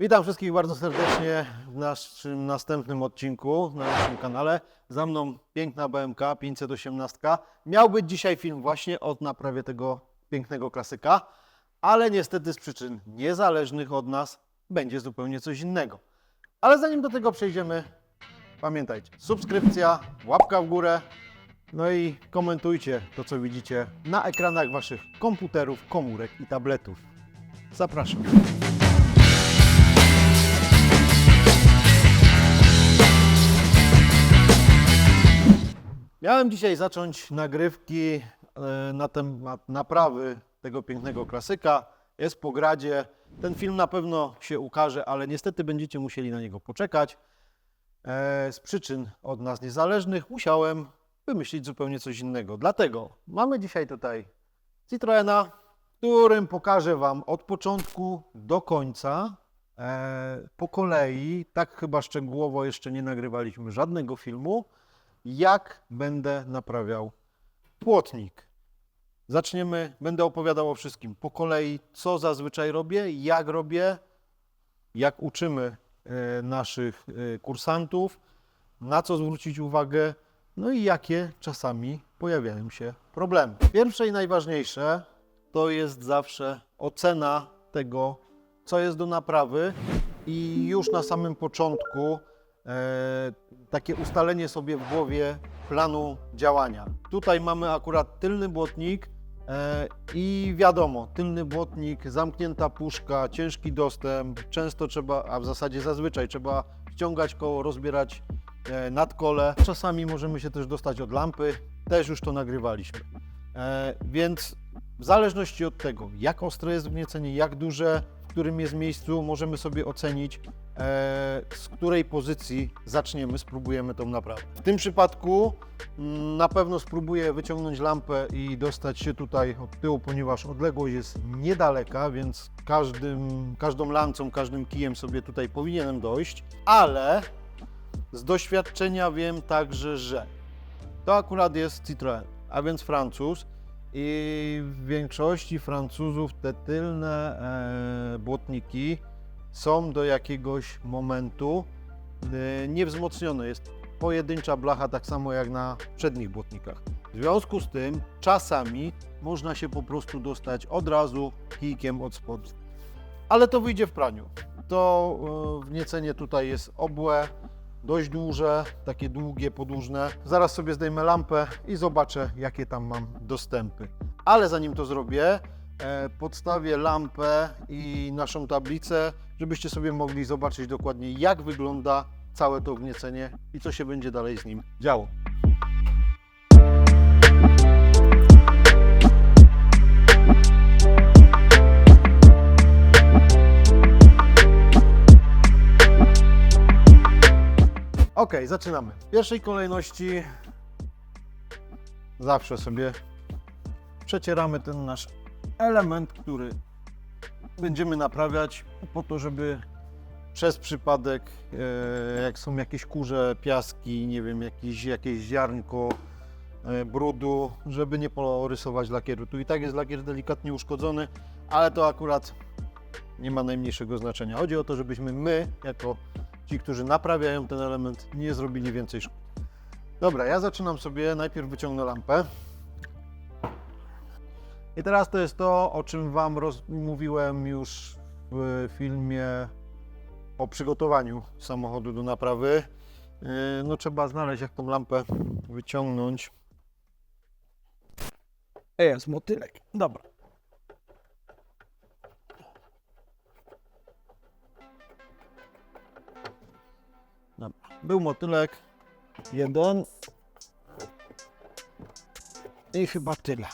Witam wszystkich bardzo serdecznie w naszym następnym odcinku na naszym kanale. Za mną piękna BMK 518. Miał być dzisiaj film właśnie o naprawie tego pięknego klasyka, ale niestety z przyczyn niezależnych od nas będzie zupełnie coś innego. Ale zanim do tego przejdziemy, pamiętajcie, subskrypcja, łapka w górę, no i komentujcie to, co widzicie na ekranach waszych komputerów, komórek i tabletów. Zapraszam. Miałem dzisiaj zacząć nagrywki e, na temat naprawy tego pięknego klasyka. Jest po gradzie. Ten film na pewno się ukaże, ale niestety będziecie musieli na niego poczekać. E, Z przyczyn od nas niezależnych musiałem wymyślić zupełnie coś innego. Dlatego mamy dzisiaj tutaj Citroena, którym pokażę Wam od początku do końca e, po kolei. Tak chyba szczegółowo jeszcze nie nagrywaliśmy żadnego filmu jak będę naprawiał płotnik. Zaczniemy, będę opowiadał o wszystkim po kolei, co zazwyczaj robię, jak robię, jak uczymy e, naszych e, kursantów, na co zwrócić uwagę, no i jakie czasami pojawiają się problemy. Pierwsze i najważniejsze to jest zawsze ocena tego, co jest do naprawy i już na samym początku takie ustalenie sobie w głowie planu działania. Tutaj mamy akurat tylny błotnik e, i wiadomo, tylny błotnik, zamknięta puszka, ciężki dostęp, często trzeba, a w zasadzie zazwyczaj trzeba ściągać koło, rozbierać e, nadkole. Czasami możemy się też dostać od lampy, też już to nagrywaliśmy. E, więc w zależności od tego, jak ostre jest wgniecenie, jak duże, którym jest miejscu, możemy sobie ocenić, e, z której pozycji zaczniemy, spróbujemy tą naprawę. W tym przypadku mm, na pewno spróbuję wyciągnąć lampę i dostać się tutaj od tyłu, ponieważ odległość jest niedaleka, więc każdym, każdą lancą, każdym kijem sobie tutaj powinienem dojść, ale z doświadczenia wiem także, że to akurat jest Citroën, a więc Francuz. I w większości Francuzów te tylne e, błotniki są do jakiegoś momentu e, niewzmocnione. Jest pojedyncza blacha, tak samo jak na przednich błotnikach. W związku z tym czasami można się po prostu dostać od razu kijkiem od spodu. Ale to wyjdzie w praniu. To e, wniecenie tutaj jest obłe, dość duże, takie długie, podłużne. Zaraz sobie zdejmę lampę i zobaczę, jakie tam mam dostępy. Ale zanim to zrobię, e, podstawię lampę i naszą tablicę, żebyście sobie mogli zobaczyć dokładnie, jak wygląda całe to wgniecenie i co się będzie dalej z nim działo. Ok, zaczynamy. W pierwszej kolejności zawsze sobie przecieramy ten nasz element, który będziemy naprawiać po to, żeby przez przypadek, e, jak są jakieś kurze, piaski, nie wiem, jakieś, jakieś ziarnko e, brudu, żeby nie porysować lakieru. Tu i tak jest lakier delikatnie uszkodzony, ale to akurat nie ma najmniejszego znaczenia. Chodzi o to, żebyśmy my, jako ci, którzy naprawiają ten element, nie zrobili więcej szkód. Dobra, ja zaczynam sobie, najpierw wyciągnę lampę. I teraz to jest to, o czym Wam mówiłem już w filmie o przygotowaniu samochodu do naprawy. Yy, No trzeba znaleźć, jak tą lampę wyciągnąć. Jest motylek. Dobra. Dobra. Był motylek. Jeden. I chyba tyle.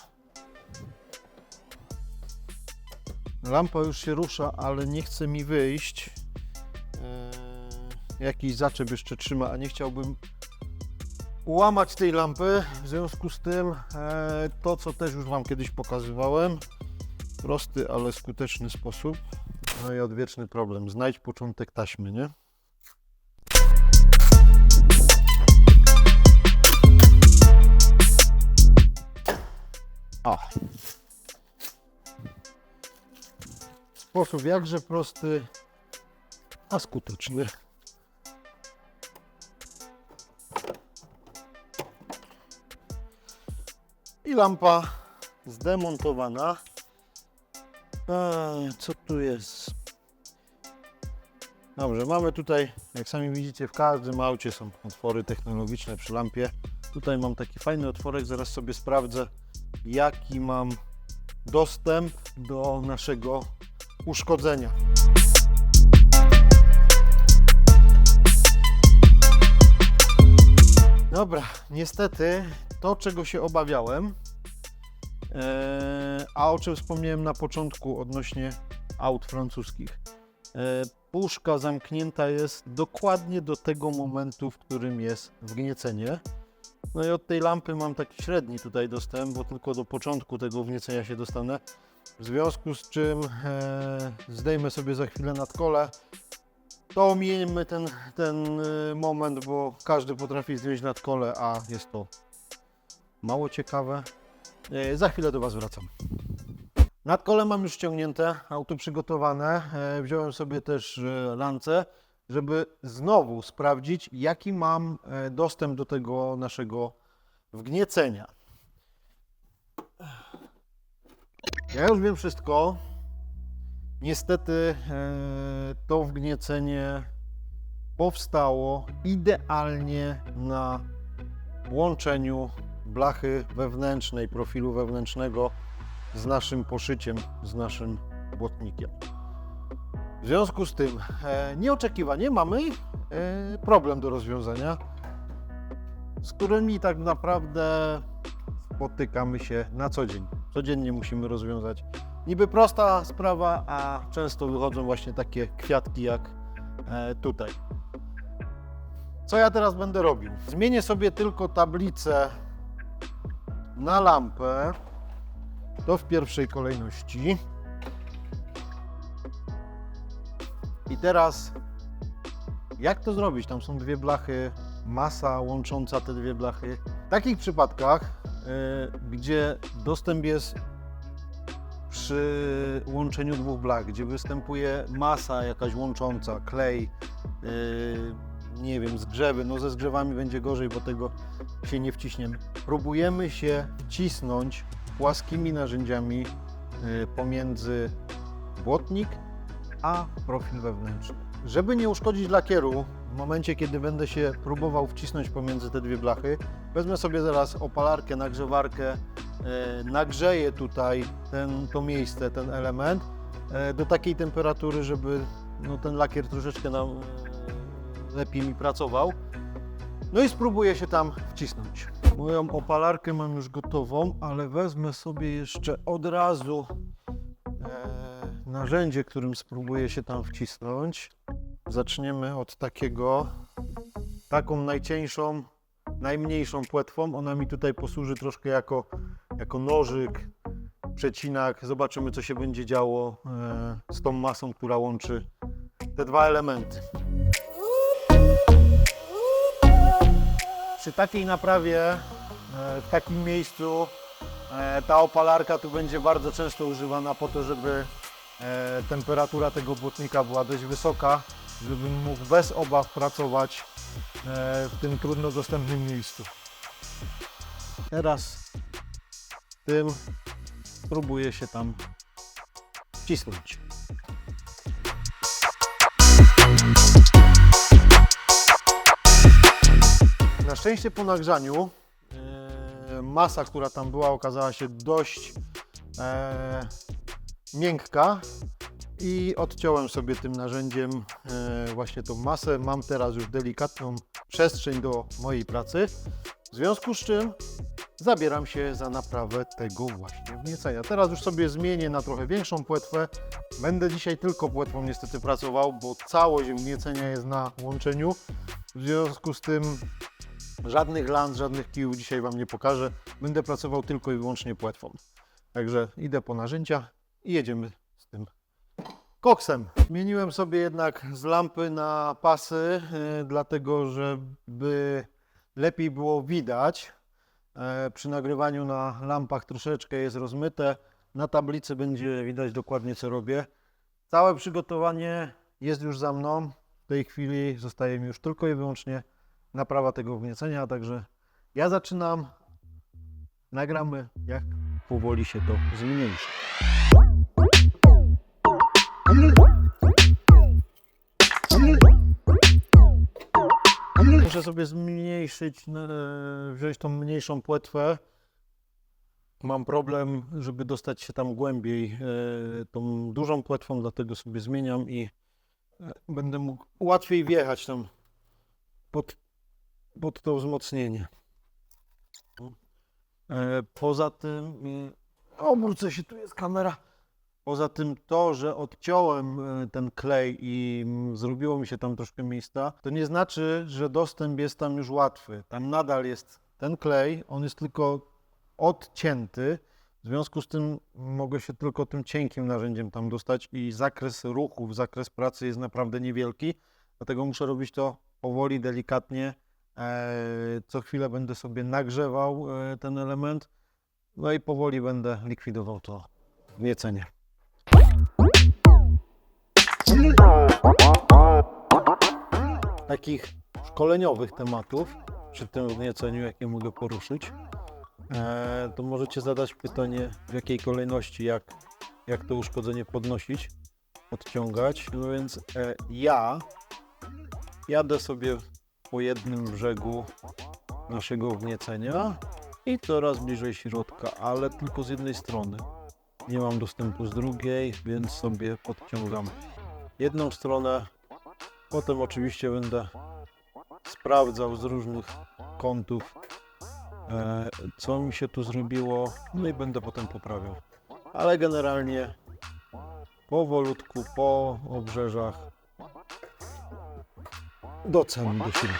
Lampa już się rusza, ale nie chce mi wyjść. Eee, jakiś zaczep jeszcze trzyma, a nie chciałbym ułamać tej lampy. W związku z tym e, to, co też już Wam kiedyś pokazywałem, prosty, ale skuteczny sposób. No i odwieczny problem. Znajdź początek taśmy, nie? O. Sposób jakże prosty, a skuteczny. I lampa zdemontowana. Eee, co tu jest? Dobrze, mamy tutaj, jak sami widzicie, w każdym aucie są otwory technologiczne przy lampie. Tutaj mam taki fajny otworek, zaraz sobie sprawdzę, jaki mam dostęp do naszego uszkodzenia. Dobra, niestety to, czego się obawiałem, e, a o czym wspomniałem na początku odnośnie aut francuskich. E, puszka zamknięta jest dokładnie do tego momentu, w którym jest wgniecenie. No i od tej lampy mam taki średni tutaj dostęp, bo tylko do początku tego wgniecenia się dostanę. W związku z czym e, zdejmę sobie za chwilę nadkole. To omijemy ten, ten e, moment, bo każdy potrafi zdjąć nadkole, a jest to mało ciekawe. E, za chwilę do Was wracam. Nadkole mam już ściągnięte, auto przygotowane. E, wziąłem sobie też e, lance, żeby znowu sprawdzić, jaki mam e, dostęp do tego naszego wgniecenia. Ja już wiem wszystko. Niestety e, to wgniecenie powstało idealnie na łączeniu blachy wewnętrznej, profilu wewnętrznego z naszym poszyciem, z naszym błotnikiem. W związku z tym e, nieoczekiwanie mamy e, problem do rozwiązania, z którymi tak naprawdę spotykamy się na co dzień. Codziennie musimy rozwiązać. Niby prosta sprawa, a często wychodzą właśnie takie kwiatki jak e, tutaj. Co ja teraz będę robił? Zmienię sobie tylko tablicę na lampę. To w pierwszej kolejności. Teraz, jak to zrobić? Tam są dwie blachy, masa łącząca te dwie blachy. W takich przypadkach, y, gdzie dostęp jest przy łączeniu dwóch blach, gdzie występuje masa jakaś łącząca, klej, y, nie wiem, zgrzewy, no ze zgrzewami będzie gorzej, bo tego się nie wciśniemy. Próbujemy się wcisnąć płaskimi narzędziami y, pomiędzy błotnik a profil wewnętrzny. Żeby nie uszkodzić lakieru, w momencie kiedy będę się próbował wcisnąć pomiędzy te dwie blachy, wezmę sobie zaraz opalarkę, nagrzewarkę, e, nagrzeję tutaj ten, to miejsce, ten element e, do takiej temperatury, żeby no, ten lakier troszeczkę nam e, lepiej mi pracował. No i spróbuję się tam wcisnąć. Moją opalarkę mam już gotową, ale wezmę sobie jeszcze od razu narzędzie, którym spróbuję się tam wcisnąć. Zaczniemy od takiego, taką najcieńszą, najmniejszą płetwą. Ona mi tutaj posłuży troszkę jako, jako nożyk, przecinak. Zobaczymy, co się będzie działo e, z tą masą, która łączy te dwa elementy. Przy takiej naprawie, e, w takim miejscu, e, ta opalarka tu będzie bardzo często używana po to, żeby e, temperatura tego błotnika była dość wysoka, żebym mógł bez obaw pracować e, w tym trudno dostępnym miejscu. Teraz tym spróbuję się tam wcisnąć. Na szczęście po nagrzaniu e, masa, która tam była, okazała się dość e, miękka i odciąłem sobie tym narzędziem e, właśnie tą masę. Mam teraz już delikatną przestrzeń do mojej pracy, w związku z czym zabieram się za naprawę tego właśnie wniecenia. Teraz już sobie zmienię na trochę większą płetwę. Będę dzisiaj tylko płetwą niestety pracował, bo całość wniecenia jest na łączeniu. W związku z tym żadnych lans, żadnych kijów dzisiaj Wam nie pokażę. Będę pracował tylko i wyłącznie płetwą. Także idę po narzędzia i jedziemy z tym koksem. Zmieniłem sobie jednak z lampy na pasy, yy, dlatego żeby lepiej było widać. E, Przy nagrywaniu na lampach troszeczkę jest rozmyte. Na tablicy będzie widać dokładnie co robię. Całe przygotowanie jest już za mną. W tej chwili zostaje mi już tylko i wyłącznie naprawa tego wgniecenia, także ja zaczynam. Nagramy, jak powoli się to zmniejszy. Muszę sobie zmniejszyć, e, wziąć tą mniejszą płetwę. Mam problem, żeby dostać się tam głębiej e, tą dużą płetwą, dlatego sobie zmieniam i e, będę mógł łatwiej wjechać tam pod, pod to wzmocnienie. Poza tym, obrócę się, tu jest kamera. Poza tym to, że odciąłem e, ten klej i mm, zrobiło mi się tam troszkę miejsca, to nie znaczy, że dostęp jest tam już łatwy. Tam nadal jest ten klej, on jest tylko odcięty. W związku z tym mogę się tylko tym cienkim narzędziem tam dostać i zakres ruchów, zakres pracy jest naprawdę niewielki. Dlatego muszę robić to powoli, delikatnie. E, Co chwilę będę sobie nagrzewał e, ten element. No i powoli będę likwidował to gniecenie. Takich szkoleniowych tematów przy tym wgnieceniu, jakie mogę poruszyć, e, to możecie zadać pytanie, w jakiej kolejności, jak, jak to uszkodzenie podnosić, odciągać. No więc e, ja jadę sobie po jednym brzegu naszego wgniecenia i coraz bliżej środka, ale tylko z jednej strony. Nie mam dostępu z drugiej, więc sobie podciągam jedną stronę. Potem oczywiście będę sprawdzał z różnych kątów, e, co mi się tu zrobiło, no i będę potem poprawiał. Ale generalnie powolutku po obrzeżach do ceny do siebie.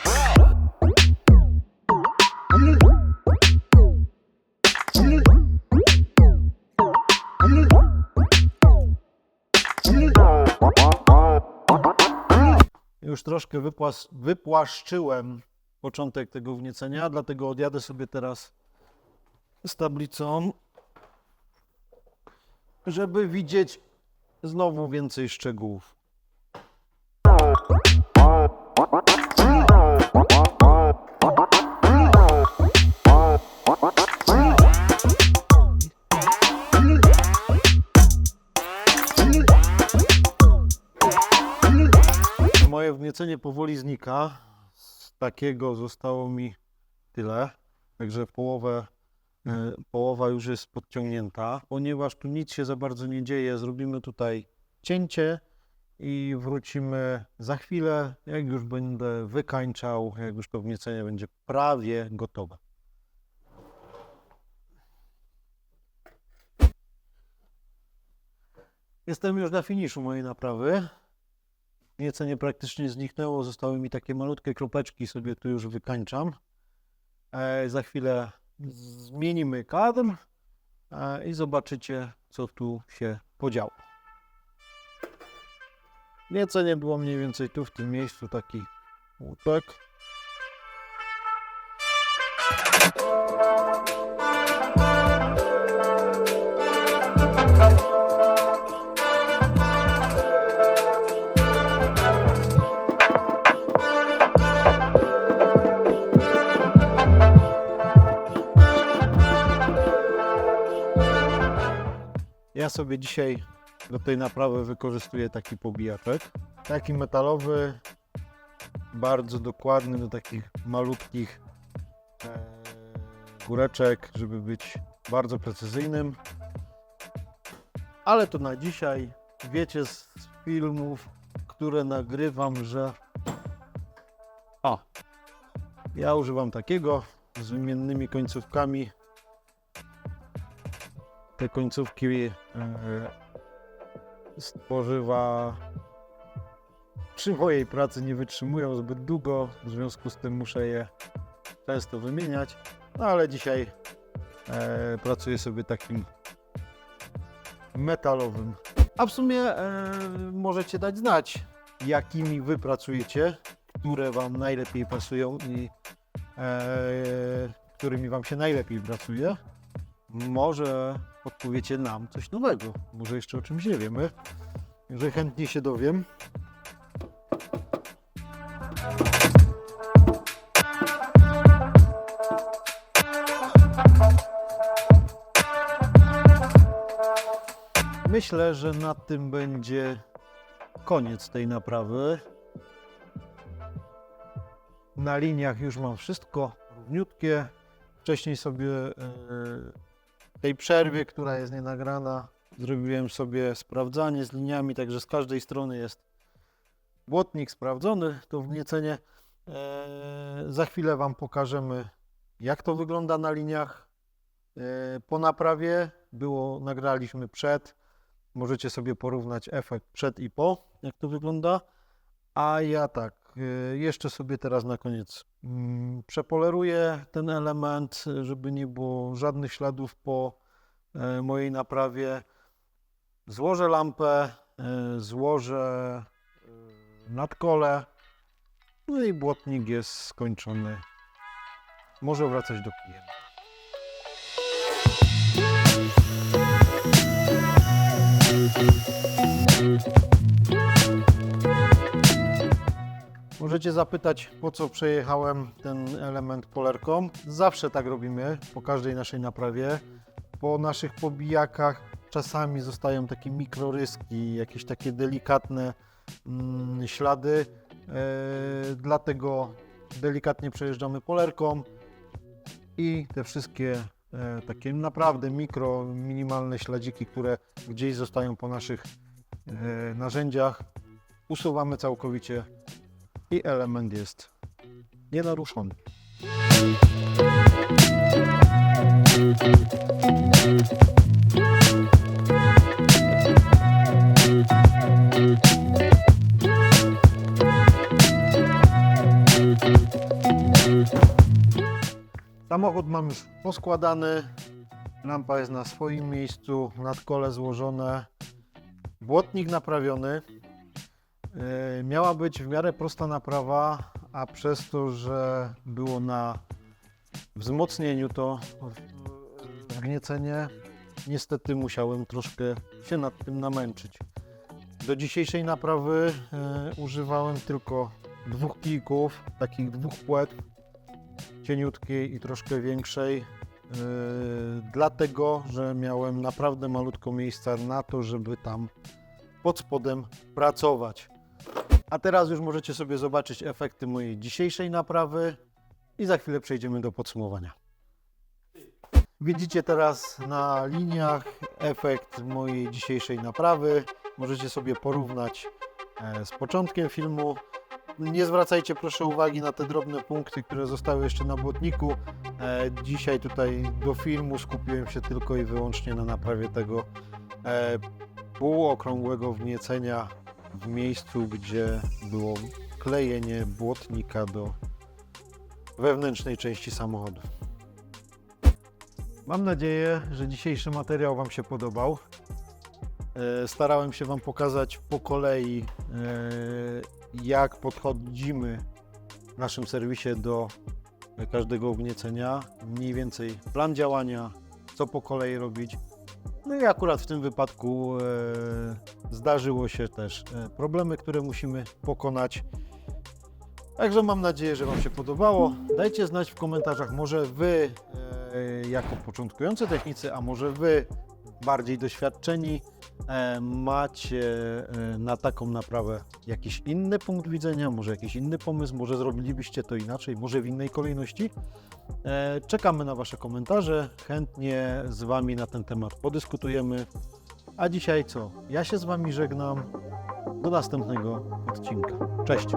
Już troszkę wypłas- wypłaszczyłem początek tego wniecenia, dlatego odjadę sobie teraz z tablicą, żeby widzieć znowu więcej szczegółów. Moje wgniecenie powoli znika. Z takiego zostało mi tyle. Także połowę, e, połowa już jest podciągnięta. Ponieważ tu nic się za bardzo nie dzieje, zrobimy tutaj cięcie i wrócimy za chwilę, jak już będę wykańczał, jak już to wgniecenie będzie prawie gotowe. Jestem już na finiszu mojej naprawy. Niecenie praktycznie zniknęło, zostały mi takie malutkie kropeczki, sobie tu już wykańczam. E, za chwilę zmienimy kadr e, i zobaczycie, co tu się podziało. Niecenie było mniej więcej tu, w tym miejscu, taki łutek. Ja sobie dzisiaj do tej naprawy wykorzystuję taki pobijaczek. Taki metalowy, bardzo dokładny do takich malutkich e, góreczek, żeby być bardzo precyzyjnym. Ale to na dzisiaj wiecie z filmów, które nagrywam, że o, ja używam takiego z wymiennymi końcówkami te końcówki e, stworzywa przy mojej pracy nie wytrzymują zbyt długo, w związku z tym muszę je często wymieniać, no ale dzisiaj e, pracuję sobie takim metalowym. A w sumie e, możecie dać znać, jakimi wy pracujecie, które wam najlepiej pasują i e, którymi wam się najlepiej pracuje. Może odpowiecie nam coś nowego. Może jeszcze o czymś nie wiemy. Że chętnie się dowiem. Myślę, że na tym będzie koniec tej naprawy. Na liniach już mam wszystko równiutkie. Wcześniej sobie e, tej przerwie, która jest nienagrana, zrobiłem sobie sprawdzanie z liniami, także z każdej strony jest błotnik sprawdzony, to wgniecenie. E, za chwilę Wam pokażemy, jak to wygląda na liniach. E, po naprawie było, nagraliśmy przed. Możecie sobie porównać efekt przed i po, jak to wygląda. A ja tak, jeszcze sobie teraz na koniec mm, przepoleruję ten element, żeby nie było żadnych śladów po e, mojej naprawie. Złożę lampę, e, złożę e, nadkole, no i błotnik jest skończony. Może wracać do klienta. Możecie zapytać, po co przejechałem ten element polerką. Zawsze tak robimy, po każdej naszej naprawie. Po naszych pobijakach czasami zostają takie mikroryski, jakieś takie delikatne mm, ślady. E, dlatego delikatnie przejeżdżamy polerką i te wszystkie e, takie naprawdę mikro, minimalne śladziki, które gdzieś zostają po naszych e, narzędziach, usuwamy całkowicie i element jest nienaruszony. Samochód mam już poskładany, lampa jest na swoim miejscu, nadkole złożone, błotnik naprawiony. E, Miała być w miarę prosta naprawa, a przez to, że było na wzmocnieniu to wgniecenie, niestety musiałem troszkę się nad tym namęczyć. Do dzisiejszej naprawy e, używałem tylko dwóch kijków, takich dwóch płetw, cieniutkiej i troszkę większej, e, dlatego, że miałem naprawdę malutko miejsca na to, żeby tam pod spodem pracować. A teraz już możecie sobie zobaczyć efekty mojej dzisiejszej naprawy i za chwilę przejdziemy do podsumowania. Widzicie teraz na liniach efekt mojej dzisiejszej naprawy. Możecie sobie porównać e, z początkiem filmu. Nie zwracajcie proszę uwagi na te drobne punkty, które zostały jeszcze na błotniku. E, Dzisiaj tutaj do filmu skupiłem się tylko i wyłącznie na naprawie tego e, półokrągłego wgniecenia w miejscu, gdzie było klejenie błotnika do wewnętrznej części samochodu. Mam nadzieję, że dzisiejszy materiał Wam się podobał. E, Starałem się Wam pokazać po kolei, e, jak podchodzimy w naszym serwisie do każdego ugniecenia. Mniej więcej plan działania, co po kolei robić. No i akurat w tym wypadku e, zdarzyło się też e, problemy, które musimy pokonać. Także mam nadzieję, że Wam się podobało. Dajcie znać w komentarzach, może Wy e, jako początkujący technicy, a może Wy bardziej doświadczeni e, macie e, na taką naprawę jakiś inny punkt widzenia, może jakiś inny pomysł, może zrobilibyście to inaczej, może w innej kolejności. E, Czekamy na Wasze komentarze, chętnie z Wami na ten temat podyskutujemy. A dzisiaj co? Ja się z Wami żegnam. Do następnego odcinka. Cześć!